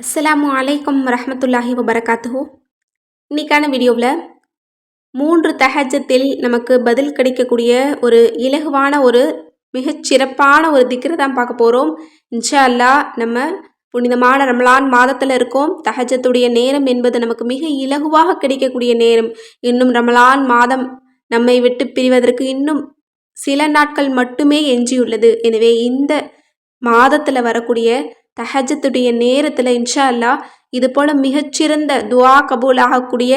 அஸ்ஸலாமு அலைக்கும் ரஹமத்துல்லாஹி வபரகாத்துஹூ. இன்னைக்கான வீடியோவில் மூன்று தஹஜத்தில் நமக்கு பதில் கிடைக்கக்கூடிய ஒரு இலகுவான ஒரு மிகச்சிறப்பான ஒரு திக்ரு தான் பார்க்க போகிறோம் இன்ஷா அல்லாஹ் நம்ம புனிதமான ரமலான் மாதத்தில் இருக்கோம். தஹஜத்துடைய நேரம் என்பது நமக்கு மிக இலகுவாக கிடைக்கக்கூடிய நேரம். இன்னும் ரமலான் மாதம் நம்மை விட்டு பிரிவதற்கு இன்னும் சில நாட்கள் மட்டுமே எஞ்சியுள்ளது. எனவே இந்த மாதத்தில் வரக்கூடிய தஹஜத்துடைய நேரத்தில் இன்ஷா அல்லாஹ் இது போல் மிகச்சிறந்த துவா கபூல் ஆகக்கூடிய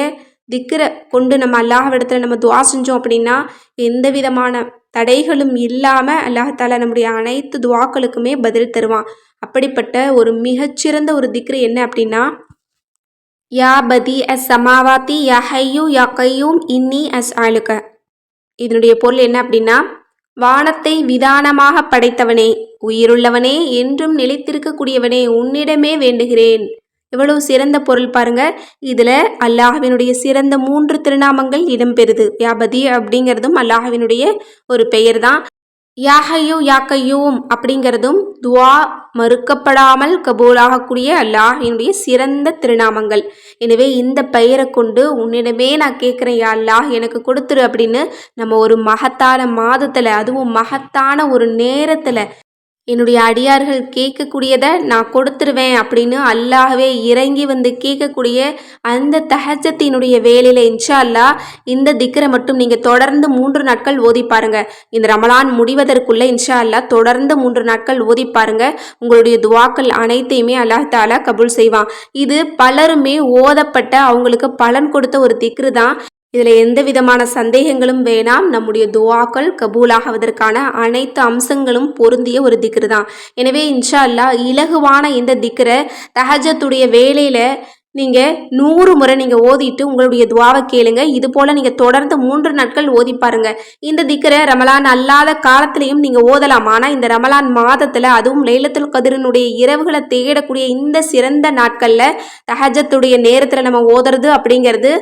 கொண்டு நம்ம அல்லாஹ்விடத்தில் நம்ம துவா செஞ்சோம் அப்படின்னா எந்த விதமான தடைகளும் இல்லாமல் அல்லாஹால நம்முடைய அனைத்து துவாக்களுக்குமே பதில் தருவான். அப்படிப்பட்ட ஒரு மிகச்சிறந்த ஒரு திக்ரு என்ன அப்படின்னா யா பதி அஸ் சமாவாத்தி யா ஹையூ யா கையூம் இன்னி அஸ் ஆளுக்க இதனுடைய பொருள் என்ன அப்படின்னா வானத்தை விதானமாக படைத்தவனே உயிருள்ளவனே என்றும் நிலைத்திருக்கக்கூடியவனே உன்னிடமே வேண்டுகிறேன். எவ்வளவு சிறந்த பொருள் பாருங்க. இதில் அல்லாஹவினுடைய சிறந்த மூன்று திருநாமங்கள் இடம்பெறுது. வியாபதி அப்படிங்கிறதும் அல்லாஹவினுடைய ஒரு பெயர் தான் யாஹையோ யாக்கையூம் அப்படிங்கிறதும் துவா மறுக்கப்படாமல் கபூலாகக்கூடிய அல்லாஹினுடைய சிறந்த திருநாமங்கள். எனவே இந்த பெயரை கொண்டு உன்னிடமே நான் கேட்குறேன் யா அல்லாஹ் எனக்கு கொடுத்துரு அப்படின்னு நம்ம ஒரு மகத்தான மாதத்தில் அதுவும் மகத்தான ஒரு நேரத்தில் என்னுடைய அடியார்கள் கேட்கக்கூடியதை நான் கொடுத்துருவேன் அப்படின்னு அல்லாகவே இறங்கி வந்து கேட்கக்கூடிய அந்த தஹஜத்தினுடைய வேலையில் இன்ஷா அல்லாஹ் இந்த திக்கரை மட்டும் நீங்கள் தொடர்ந்து மூன்று நாட்கள் ஓதி பாருங்க. இந்த ரமலான் முடிவதற்குள்ளே இன்ஷா அல்லாஹ் தொடர்ந்து மூன்று நாட்கள் ஓதி பாருங்க. உங்களுடைய துவாக்கள் அனைத்தையுமே அல்லாஹ் தாலா கபூல் செய்வான். இது பலருமே ஓதப்பட்ட அவங்களுக்கு பலன் கொடுத்த ஒரு திக்ரு தான் இதில் எந்த விதமான சந்தேகங்களும் வேணாம். நம்முடைய துவாக்கள் கபூலாகுவதற்கான அனைத்து அம்சங்களும் பொருந்திய ஒரு திக்ரு தான் எனவே இன்ஷா அல்லா இலகுவான இந்த திக்ரை தஹஜத்துடைய வேலையில் நீங்கள் நூறு முறை நீங்கள் ஓதிட்டு உங்களுடைய துவாவை கேளுங்க. இது போல் நீங்கள் தொடர்ந்து மூன்று நாட்கள் ஓதி பாருங்க. இந்த திக்கரை ரமலான் அல்லாத காலத்திலையும் நீங்கள் ஓதலாம். ஆனால் இந்த ரமலான் மாதத்தில் அதுவும் லைலத்துல் கதிரனுடைய இரவுகளை தேடக்கூடிய இந்த சிறந்த நாட்களில் தஹஜத்துடைய நேரத்தில் நம்ம ஓதுறது அப்படிங்கிறது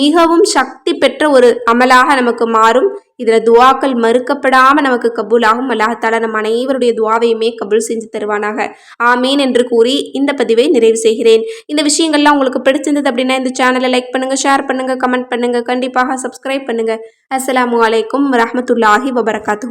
மிகவும் சக்தி பெற்ற ஒரு அமலாக நமக்கு மாறும். இதில் துவாக்கள் மறுக்கப்படாமல் நமக்கு கபூலாகும். அல்லாஹால நம் அனைவருடைய துவாவையுமே கபூல் செஞ்சு தருவானாக. ஆமீன் என்று கூறி இந்த பதிவை நிறைவு செய்கிறேன். இந்த விஷயங்கள்லாம் உங்களுக்கு பிடிச்சிருந்தது அப்படின்னா இந்த சேனலை லைக் பண்ணுங்கள் ஷேர் பண்ணுங்கள் கமெண்ட் பண்ணுங்கள் கண்டிப்பாக சப்ஸ்கிரைப் பண்ணுங்கள் அஸ்லாம் வலைக்கம் வரமத்துல்லாஹி வபரகாத்து